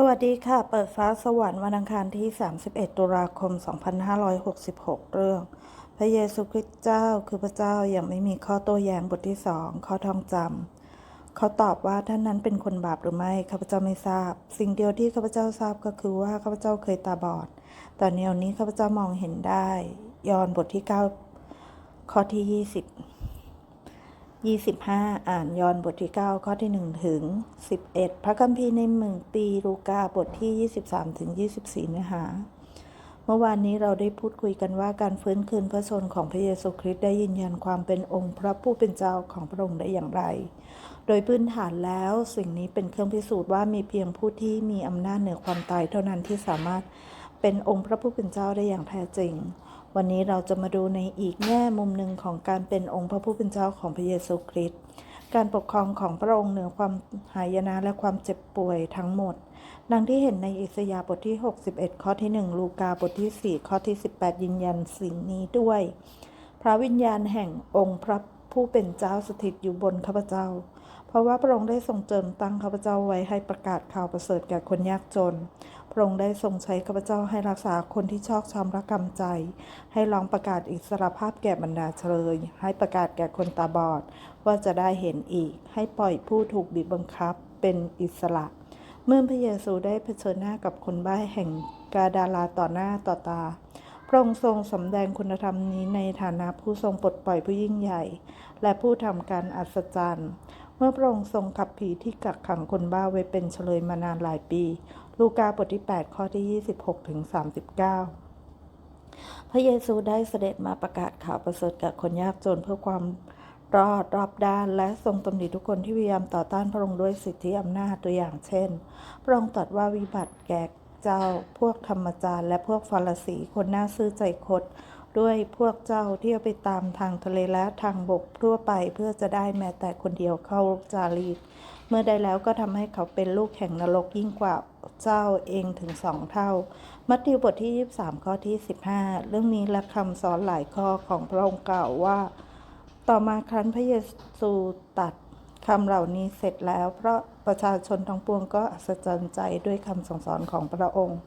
สวัสดีค่ะ เปิดฟ้าสวรรค์วันอังคารที่ 31 ตุลาคม 2566 เรื่อง พระเยซูคริสต์เจ้าคือพระเจ้ายังไม่มีข้อโต้แย้งบทที่สองข้อท่องจำเขาตอบว่าท่านนั้นเป็นคนบาปหรือไม่ข้าพเจ้าไม่ทราบ สิ่งเดียวที่ข้าพเจ้าทราบก็คือว่าข้าพเจ้าเคยตาบอด แต่แนวนี้ข้าพเจ้ามองเห็นได้ ยอห์นบทที่ 9 ข้อที่ 20 25 อ่านยอห์นบทที่ 9 ข้อที่ 1 ถึง 11 พระคัมภีร์ในหมึงปีลูกาบทที่ 23 ถึง 24 เนื้อหา เมื่อวานนี้เราได้พูดคุยกันว่าการฟื้นคืนพระชนของพระเยซูคริสต์ได้ยืนยันความเป็นองค์พระผู้เป็นเจ้าของพระองค์ได้อย่างไร โดยพื้นฐานแล้วสิ่งนี้เป็นเครื่องพิสูจน์ว่ามีเพียงผู้ที่มีอำนาจเหนือความตายเท่านั้นที่สามารถเป็นองค์พระผู้เป็นเจ้าได้อย่างแท้จริง วันนี้เราจะมาดูในอีกแง่มุมหนึ่งของการเป็นองค์พระผู้เป็นเจ้าของพระเยซูคริสต์การปกครองของพระองค์เหนือความหายนะและความเจ็บป่วยทั้งหมด ดังที่เห็นในอิสยาห์บทที่ 61 ข้อที่ 1 ลูกาบทที่ 4 ข้อที่ 18 ยืนยันสิ่งนี้ด้วย พระวิญญาณแห่งองค์พระผู้เป็นเจ้าสถิตอยู่บนข้าพเจ้า เพราะว่าพระองค์ได้ทรงเจิมตั้งข้าพเจ้าไว้ให้ประกาศข่าวประเสริฐแก่คนยากจน พระองค์ได้ทรงใช้ข้าพเจ้าให้รักษาคนที่ชอกช้ำระกำใจ ให้ลองประกาศอิสรภาพแก่บรรดาเฉลยให้ประกาศแก่คนตาบอด ว่าจะได้เห็นอีก ให้ปล่อยผู้ถูกบีบบังคับเป็นอิสระ เมื่อพระเยซูได้เผชิญหน้ากับคนบ้าแห่งกาดาลาต่อหน้าต่อตาพระองค์ทรงสำแดงคุณธรรมนี้ในฐานะผู้ทรงปลดปล่อยผู้ยิ่งใหญ่ และผู้ทำการอัศจรรย์ เมื่อพระองค์ทรงขับผีที่กักขังคนบ้าไว้เป็นเฉลยมานานหลายปี ลูกาบทที่ 8 ข้อที่ 26ถึง39 พระเยซูได้เสด็จมาประกาศข่าวประเสริฐแก่คนยากจนเพื่อความรอดรอบด้านและทรงตำหนิทุกคนที่พยายามต่อต้านพระองค์ด้วยสิทธิอำนาจตัวอย่างเช่น พระองค์ตรัสว่าวิบัติแก่เจ้าพวกธรรมจารย์และพวกฟาริสีคนหน้าซื่อใจคด ด้วยพวกเจ้าเที่ยวไปตามทางทะเลและทางบกทั่วไปเพื่อจะได้แม้แต่คนเดียวเข้าจารีตเมื่อได้แล้วก็ทำให้เขาเป็นลูกแห่งนรกยิ่งกว่าเจ้าเองถึงสองเท่า มัทธิวบทที่ 23 ข้อที่ 15 เรื่องนี้และคำสอนหลายข้อของพระองค์กล่าวว่า ต่อมาครั้นพระเยซูตัด รัดคำเหล่านี้เสร็จแล้ว เพราะประชาชนทั้งปวงก็อัศจรรย์ใจด้วยคำสั่งสอนของพระองค์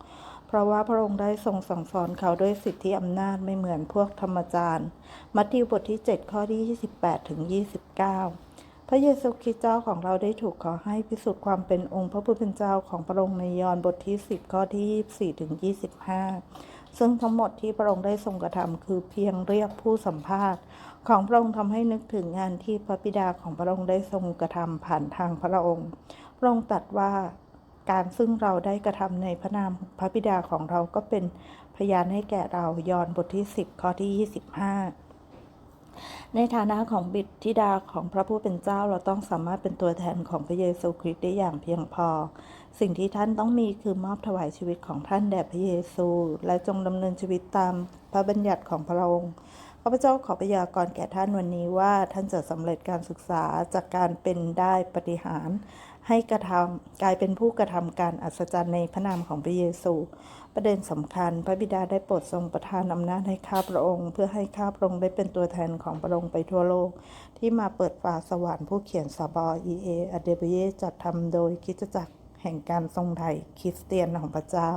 เพราะว่าพระองค์ได้ทรงสั่งสอนเขาด้วยสิทธิอำนาจไม่เหมือนพวกธรรมจารย์ มัทธิวบทที่ 7 ข้อที่ 28ถึง29 พระเยซูคริสต์เจ้าของเราได้ถูกขอให้พิสูจน์ความเป็นองค์พระผู้เป็นเจ้าของพระองค์ในยอห์นบทที่ 10 ข้อที่ 24ถึง25 ซึ่งทั้งหมดที่พระองค์ได้ทรงกระทำคือเพียงเรียกผู้สัมภาษณ์ของพระองค์ทำให้นึกถึงงานที่พระบิดาของพระองค์ได้ทรงกระทำผ่านทางพระองค์ พระองค์ตรัสว่าการซึ่งเราได้กระทำในพระนามพระบิดาของเราก็เป็นพยานให้แก่เรายอห์นบทที่ 10 ข้อที่ 25 ในฐานะของบิดธิดาของพระผู้เป็นเจ้าเราต้องสามารถเป็นตัวแทนของพระเยซูคริสต์ได้อย่างเพียงพอ สิ่งที่ท่านต้องมีคือมอบถวายชีวิตของท่านแด่พระเยซู และจงดำเนินชีวิตตามพระบัญญัติของพระองค์ ข้าพเจ้าขอพยากรณ์แก่ท่านวันนี้ว่าท่านจะสำเร็จการศึกษาจากการเป็นได้ปฏิหารให้กระทำกลายเป็นผู้กระทำการอัศจรรย์ในพระนามของพระเยซู ประเด็นสำคัญ พระบิดาได้โปรดทรงประทานอำนาจให้ข้าพระองค์ เพื่อให้ข้าพระองค์ได้เป็นตัวแทนของพระองค์ไปทั่วโลก ที่มาเปิดฟ้าสวรรค์ผู้เขียนสบอเอเออเดเบเยจัดทำโดยคิดจักรแห่งการทรงไทยคริสเตียนของพระเจ้า